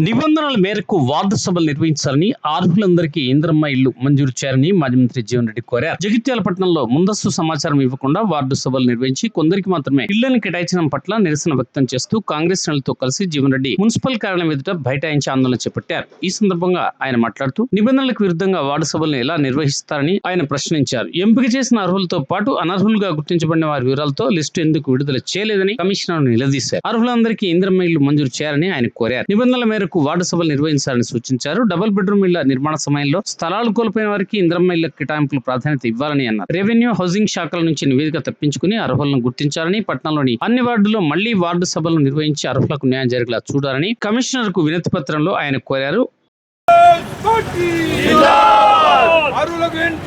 నిబంధనల మేరకు వార్డు సభలు నిర్వహించాలని అర్హులందరికీ ఇంద్రమ్మ ఇల్లు మంజూరు చేయాలని మాజీ మంత్రి జీవన్ రెడ్డి కోరారు. జగిత్యాల పట్టణంలో ముందస్తు సమాచారం ఇవ్వకుండా వార్డు సభలు నిర్వహించి కొందరికి మాత్రమే ఇళ్ళను కేటాయించడం పట్ల నిరసన వ్యక్తం చేస్తూ కాంగ్రెస్ నేతలతో కలిసి జీవన్ రెడ్డి మున్సిపల్ కార్యాలయం ఎదుట బైఠాయించి ఆందోళన చేపట్టారు. ఈ సందర్భంగా ఆయన మాట్లాడుతూ నిబంధనలకు విరుద్ధంగా వార్డు సభలను ఎలా నిర్వహిస్తారని ఆయన ప్రశ్నించారు. ఎంపిక చేసిన అర్హులతో పాటు అనర్హులుగా గుర్తించబడిన వారి వివరాలతో లిస్టు ఎందుకు విడుదల చేయలేదని కమిషనర్ నిలదీశారు. అర్హులందరికీ ఇంద్రమ్మ ఇల్లు మంజూరు చేయాలని ఆయన కోరారు. నిబంధనల మేరకు వార్డు సభలు నిర్వహించాలని సూచించారు. డబుల్ బెడ్రూమ్ ఇళ్ళ నిర్మాణ సమయంలో స్థలాలు కోల్పోయిన వారికి ఇంద్రమ్మ ఇళ్ళ కేటాయింపులు ప్రాధాన్యత ఇవ్వాలని అన్నారు. రెవెన్యూ హౌసింగ్ శాఖల నుంచి నివేదిక తప్పించుకుని అర్హులను గుర్తించాలని పట్టణంలోని అన్ని వార్డుల్లో మళ్ళీ వార్డు సభలు నిర్వహించి అర్హులకు న్యాయం జరిగేలా చూడాలని కమిషనర్కు వినతి పత్రంలో ఆయన కోరారు.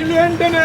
ఇల్లు వెంటనే.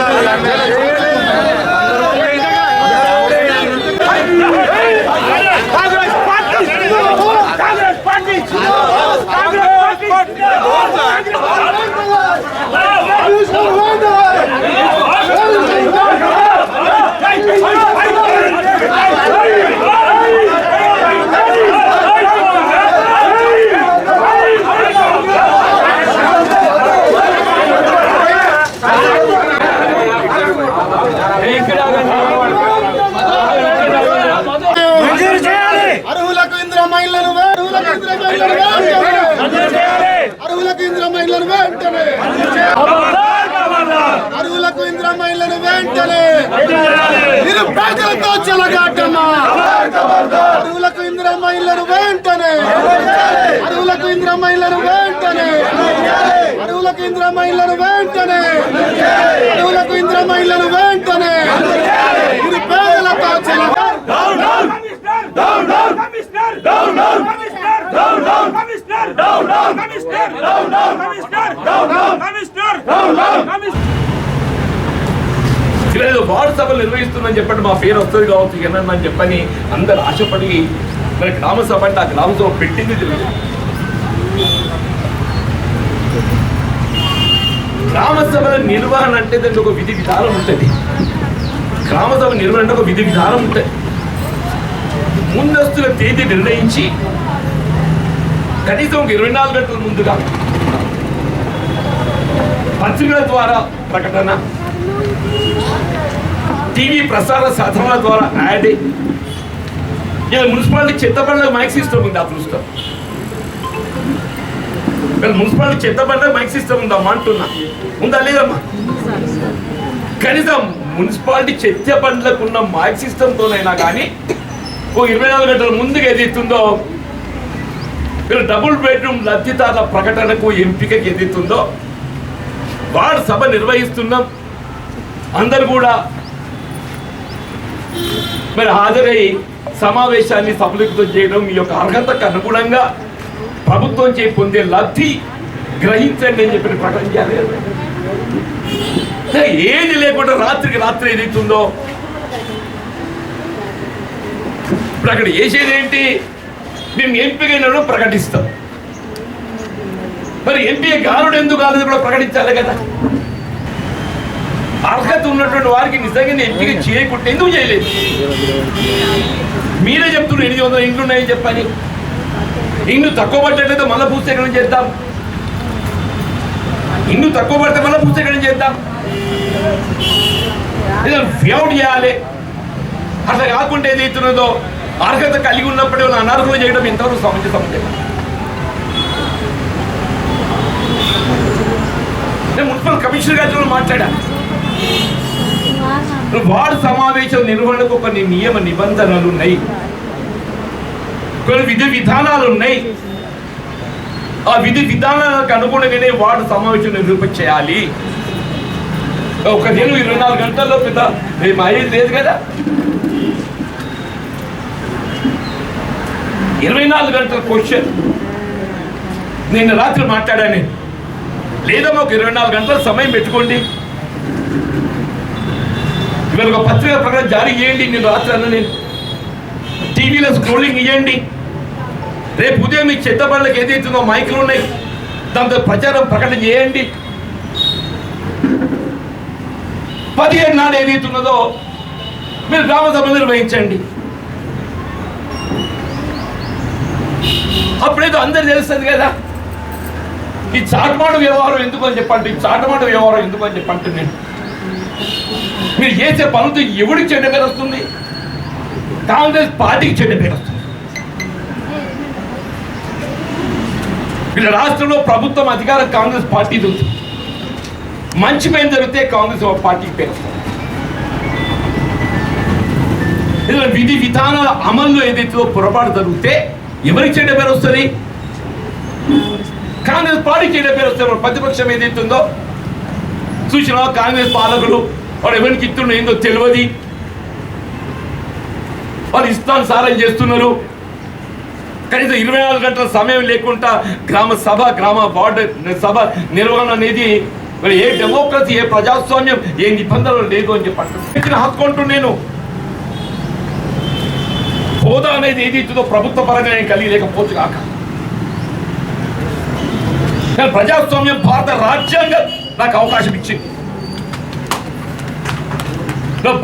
అరువులకు ఇల్లు వెంటనే Congress party Congress party Congress party అర్హులకు ఇంద్ర మహిళలను వే- అర్హులకు ఇంద్ర మహిళలను వెంటనే అర్హులకు ఇంద్ర మహిళలను వెంటనే అర్హులకు ఇంద్ర మహిళలను వెంటనే నిరుపేదలతో చెలగాటమా అర్హులకు ఇంద్ర మహిళలను వెంటనే అర్హులకు ఇంద్ర మహిళలను వెంటనే అర్హులకు ఇంద్ర మహిళలను వెంటనే అర్హులకు ఇంద్ర మహిళలను వెంటనే నిరుపేదలతో చెలగాటమా లేదు వార్డు సభలు నిర్వహిస్తుందని చెప్పండి. మా పేరు వస్తుంది కావచ్చు ఏనన్నా అని చెప్పని అందరు ఆశపడి మరి గ్రామ సభ అంటే ఆ గ్రామ సభ పెట్టింది తెలియదు గ్రామ సభల నిర్వహణ అంటే దానికి ఒక విధి విధానం ఉంటుంది. గ్రామ సభ నిర్వహణ అంటే ఒక విధి విధానం ఉంటుంది. ముందస్తుల తేదీ నిర్ణయించి కనీసం ఒక ఇరవై నాలుగు గంటల ముందుగా పత్రికల ద్వారా ప్రకటన టీవీ ప్రసార సాధనాల ద్వారా యాడ్ ఇలా మున్సిపాలిటీ చెత్తబండ్లకు మైక్ సిస్టమ్ ఉంది అదృష్టం ఇలా మున్సిపాలిటీ చెత్తబండ్లకు మైక్ సిస్టమ్ ఉందా అమ్మా అంటున్నా. ఉందా లేదమ్మా? కనీసం మున్సిపాలిటీ చెత్త బండ్లకు ఉన్న మైక్ సిస్టమ్తోనైనా కానీ ఓ ఇరవై నాలుగు గంటల ముందుకు ఏది ఇస్తుందో డబుల్ బెడ్రూమ్ లబ్ధిదారుల ప్రకటనకు ఎంపికకి ఎదుగుతుందో వార్డు సభ నిర్వహిస్తున్నాం. అందరు కూడా మరి హాజరై సమావేశాన్ని సఫలీకృతం చేయడం మీ యొక్క అర్హతకు అనుగుణంగా ప్రభుత్వం చే పొందే లబ్ధి గ్రహించండి అని చెప్పి ప్రకటన ఏది లేకుండా రాత్రికి రాత్రి ఏదైతుందో ఇప్పుడు అక్కడ వేసేది ఏంటి? మేము ఎంపికైన ప్రకటిస్తాం. మరి ఎంపీ గారుడు ఎందుకు కాలేదు? కూడా ప్రకటించాలి కదా. అర్హత ఉన్నటువంటి వారికి నిజంగా ఎంపిక చేయకుంటే ఎందుకు చేయలేదు? మీరే చెప్తున్నారు ఎనిమిది వందల ఇండ్లు ఉన్నాయని చెప్పని. ఇండ్లు తక్కువ పడ్డట్లయితే మళ్ళీ భూసేకరణ చేద్దాం. ఇండ్లు తక్కువ పడితే మళ్ళీ భూసేకరణ చేద్దాం. ఏదో ఫియౌట్ చేయాలి. అట్లా కాకుండా ఏదైతున్నదో అర్హత కలిగి ఉన్నప్పుడే వాళ్ళు అనర్హులు చేయడం ఎంతవరకు సమంజసం నేను మున్సిపల్ కమిషనర్ గారితో మాట్లాడా వార్డు సమావేశం నిర్వహణకు కొన్ని నియమ నిబంధనలు ఉన్నాయి. కొన్ని విధి విధానాలు ఉన్నాయి. ఆ విధి విధానాలకు అనుగుణంగానే వార్డు సమావేశం నిరూపణ చేయాలి ఒక నేను ఇరవై నాలుగు గంటల్లో పెద్ద మేము అయ్యేది లేదు కదా? ఇరవై నాలుగు గంటల క్వశ్చన్ నేను రాత్రి మాట్లాడాను. లేదమ్మా ఒక ఇరవై నాలుగు గంటల సమయం పెట్టుకోండి. ఇవాళ ఒక పత్రిక ప్రకటన జారీ చేయండి నేను రాత్రి అన్న నేను టీవీలో స్క్రోలింగ్ ఇవ్వండి రేపు ఉదయం మీ చెత్త బండ్లకు ఏదైతుందో మైకులు ఉన్నాయి దాంతో ప్రచారం ప్రకటన చేయండి. పదిహేను నాడు ఏదైతున్నదో మీరు గ్రామ సభ నిర్వహించండి. అప్పుడేదో అందరు తెలుస్తుంది కదా. ఈ చాటమాడు వ్యవహారం ఎందుకు అని చెప్పండి? ఈ చాటమాడు వ్యవహారం ఎందుకు అని చెప్పండి నేను? మీరు చేసే పనులతో ఎవడికి చెడ్డ పేరు వస్తుంది? కాంగ్రెస్ పార్టీకి చెడ్డ పేరు వస్తుంది. వీళ్ళ రాష్ట్రంలో ప్రభుత్వం అధికారం కాంగ్రెస్ పార్టీది ఉంది. మంచి పని జరిగితే కాంగ్రెస్ పార్టీకి పేరు వస్తుంది. ఇలా విధి విధానాల అమల్లో ఏదైతే పొరపాటు జరిగితే ఎవరికి చెడ్డ పేరు వస్తుంది? కాంగ్రెస్ పార్టీకి చెడ్డ పేరు వస్తే ప్రతిపక్షం ఏదైతే ఉందో చూసినా కాంగ్రెస్ పాలకులు వాడు ఎవరికి ఇస్తున్న ఏందో తెలియదు. వాళ్ళు ఇష్టానుసారం చేస్తున్నారు. కనీసం ఇరవై నాలుగు గంటల సమయం లేకుండా గ్రామ సభ గ్రామ వార్డు సభ నిర్వహణ అనేది మరి ఏ డెమోక్రసీ ఏ ప్రజాస్వామ్యం ఏ నిబంధనలు లేదు అని చెప్పి ఇచ్చిన హక్కు నేను. హోదా అనేది ఏది ఇస్తుందో ప్రభుత్వ పరంగా నేను కలిగి లేకపోవచ్చు కాక. నేను ప్రజాస్వామ్యం భారత రాజ్యాంగం నాకు అవకాశం ఇచ్చింది.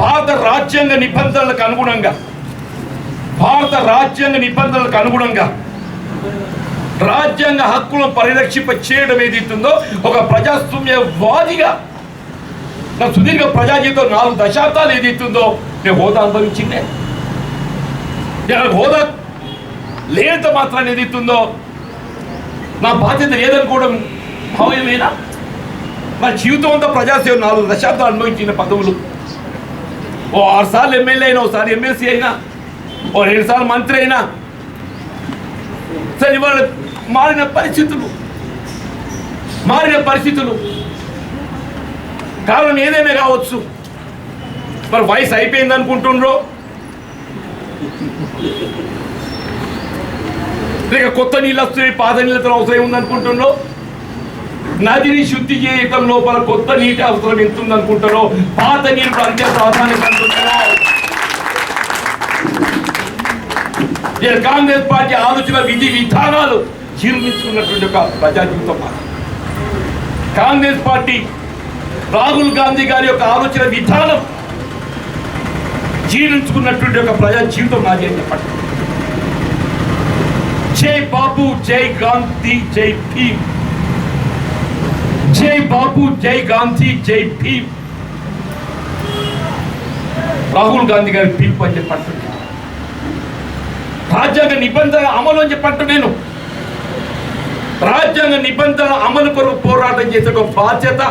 భారత రాజ్యాంగ నిబంధనలకు అనుగుణంగా భారత రాజ్యాంగ నిబంధనలకు అనుగుణంగా రాజ్యాంగ హక్కులను పరిరక్షింప చేయడం ఏదైతుందో ఒక ప్రజాస్వామ్యవాదిగా నా సుదీర్ఘ ప్రజా జీవితం నాలుగు దశాబ్దాలు ఏదైతుందో నేను హోదా అనుభవించిందే. నేను హోదా లేనంత మాత్రాన్ని ఏదైతుందో నా బాధ్యత లేదనుకోవడం భావ్యమేనా? మరి జీవితం అంతా ప్రజాసేవ నాలుగు దశాబ్దాలు అనుభవించిన పదవులు. ఓ ఆరు సార్లు ఎమ్మెల్యే అయినా ఒకసారి ఎమ్మెల్సీ అయినా ఓ రెండు సార్లు మంత్రి అయినా. సరే ఇవాళ మారిన పరిస్థితులు మారిన పరిస్థితులు. కారణం ఏదైనా కావచ్చు. మరి వయసు అయిపోయింది అనుకుంటుండ్రో లేక కొత్త నీళ్ళు వస్తున్నాయి పాత నీళ్ళతో అవసరం ఉందనుకుంటున్నావు? నదిని శుద్ధి చేయటం లోపల కొత్త నీటి అవసరం ఎంత ఉందనుకుంటారో పాత నీరు అంతే ప్రాధాన్యత అనుకుంటారో కాంగ్రెస్ పార్టీ ఆలోచన విధి విధానాలు జీర్ణించుకున్నటువంటి ఒక ప్రజా జీవితం కాంగ్రెస్ పార్టీ రాహుల్ గాంధీ గారి యొక్క ఆలోచన విధానం జీర్ణించుకున్నటువంటి ఒక ప్రజా జీవితం నాది అని చెప్పండి. జై బాబు జై గాంధీ జై భీమ్ జై బాబు జై గాంధీ జై భీమ్ రాహుల్ గాంధీ గారి పిలుపు అని చెప్పండి. రాజ్యాంగ నిబంధన అమలు అని చెప్పట్టు నేను. రాజ్యాంగ నిబంధన అమలు కొరకు పోరాటం చేసే ఒక బాధ్యత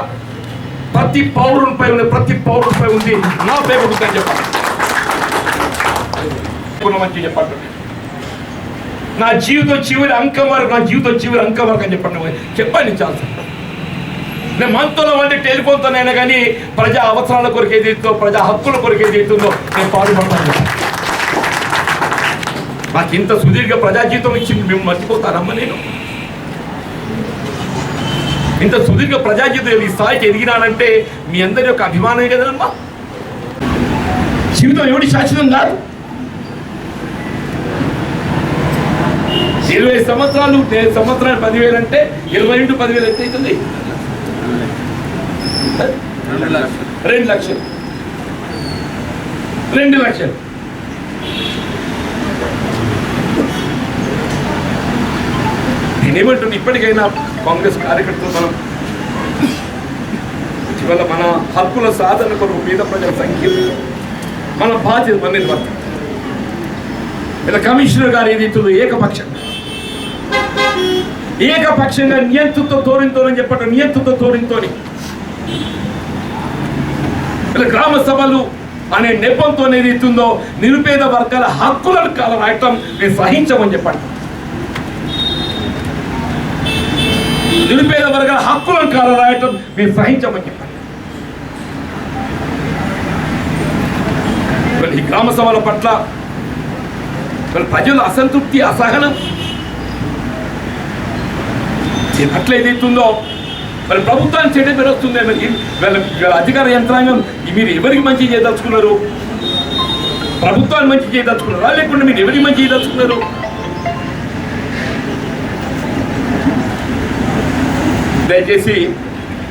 ప్రతి పౌరునిపై ఉంది ప్రతి పౌరునిపై ఉంది. నా పేరు ఉందని చెప్పాలి మంచి చెప్పట్టు నా జీవితం చివరి అంకం వరకు నా జీవితం చివరి అంకం వరకు అని చెప్పండి. చెప్పండి చాలా. నేను మనతో వంటి టెలిఫోన్తోనైనా కానీ ప్రజా అవసరాల కొరకు ఏదైతుందో ప్రజా హక్కుల కొరకు ఏదైతుందో నేను పాల్గొంటాను నాకు ఇంత సుదీర్ఘ ప్రజా జీవితం ఇచ్చింది మేము మర్చిపోతారమ్మ నేను? ఇంత సుదీర్ఘ ప్రజా జీవితం ఈ స్థాయికి ఎదిగినానంటే మీ అందరి యొక్క అభిమానమే కదమ్మా జీవితం ఎవడి శాశ్వతం కాదు. ఇరవై సంవత్సరాలు సంవత్సరాలు పదివేలు అంటే ఇరవై ఇంటూ పదివేలు ఎంత అవుతుంది? రెండు లక్షలు. రెండు లక్షలు. నేనేమంటున్నా ఇప్పటికైనా కాంగ్రెస్ కార్యకర్తలు మనం ఇవాళ మన హక్కుల సాధన కొరకు పేద ప్రజల సంఖ్య మన బాధ్యత మన ఇలా కమిషనర్ గారు ఏదైతుందో ఏకపక్షంగా ఏకపక్షంగా నియంత్రిత ధోరణితోనని చెప్పటం నియంత్రిత ధోరణితోని గ్రామ సభలు అనే నెపంతో ఏదైతుందో నిరుపేద వర్గాల హక్కులను కాల రాయటం మేము సహించమని చెప్పండి. నిరుపేద వర్గాల హక్కులను కాల రాయటం మేము సహించమని చెప్పండి. ఈ గ్రామ సభల పట్ల ప్రజల అసంతృప్తి అసహనం ఈ పట్ల మరి ప్రభుత్వాన్ని చెడ్డ పేరు వస్తుంది మరి? వీళ్ళ వీళ్ళ అధికార యంత్రాంగం మీరు ఎవరికి మంచి చేయదలుచుకున్నారు? ప్రభుత్వాన్ని మంచి చేయదలుచుకున్నారా? లేకుండా మీరు ఎవరికి మంచి చేయదలుచుకున్నారు? దయచేసి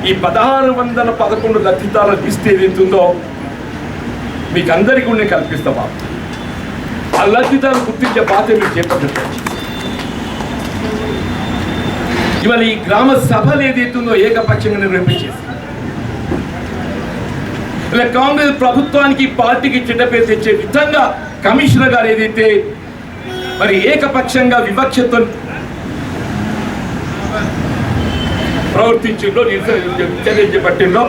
ఈ పదహారు వందల పదకొండు లబ్ధిదారుల లిస్ట్ ఏదైతుందో మీకు అందరికీ ఉండే నేను కల్పిస్తామా? ఆ లబ్ధిదారులు గుర్తించే బాధ్యత మీరు చేపట్టారు ఇవాళ ఈ గ్రామ సభలు ఏదైతుందో ఏకపక్షంగా నిర్వహించేసి ఇలా కాంగ్రెస్ ప్రభుత్వానికి పార్టీకి చెడ్డ పేరు తెచ్చే విధంగా కమిషనర్ గారు ఏదైతే మరి ఏకపక్షంగా వివక్షతో ప్రవర్తించిందో నిరసన చర్య చేపట్టిందో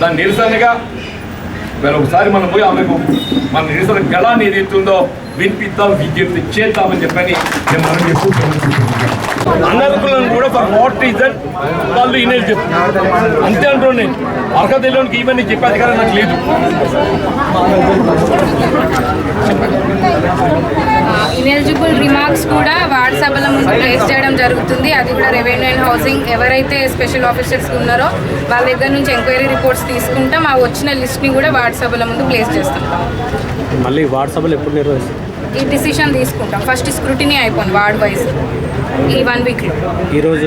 దాని నిరసనగా మరి ఒకసారి మనం పోయి ఆమెకు మన నిరసన గళాన్ని ఏదైతుందో వినిపిద్దాం విజ్ఞప్తి చేద్దామని చెప్పని నేను మనం చెప్పుకుంటున్నాను అనర్హులను కూడా ఫర్ వాట్ రీజన్ వాళ్ళు ఇనే చెప్తారు అంతే అంటున్నాను నేను. అర్హత తెలియనికి ఇవన్నీ చెప్పే అధికారం నాకు లేదు. ఇనెలిజిబుల్ రిమార్క్స్ కూడా వార్డ్ సభల ముందు ప్లేస్ చేయడం జరుగుతుంది. అది కూడా రెవెన్యూ అండ్ హౌసింగ్ ఎవరైతే స్పెషల్ ఆఫీసర్స్ ఉన్నారో వాళ్ళ దగ్గర నుంచి ఎంక్వైరీ రిపోర్ట్స్ తీసుకుంటాం. ఆ వచ్చిన లిస్ట్ని కూడా వార్డ్ సభల ముందు ప్లేస్ చేస్తుంటాం మళ్ళీ వాట్సాప్లో ఎప్పుడు నిర్వహిస్తారు? ఈ డిసిషన్ తీసుకుంటాం. ఫస్ట్ స్క్రూటినీ అయిపోయింది వార్డ్ వైజ్ ఈ వన్ వీక్లో ఈరోజు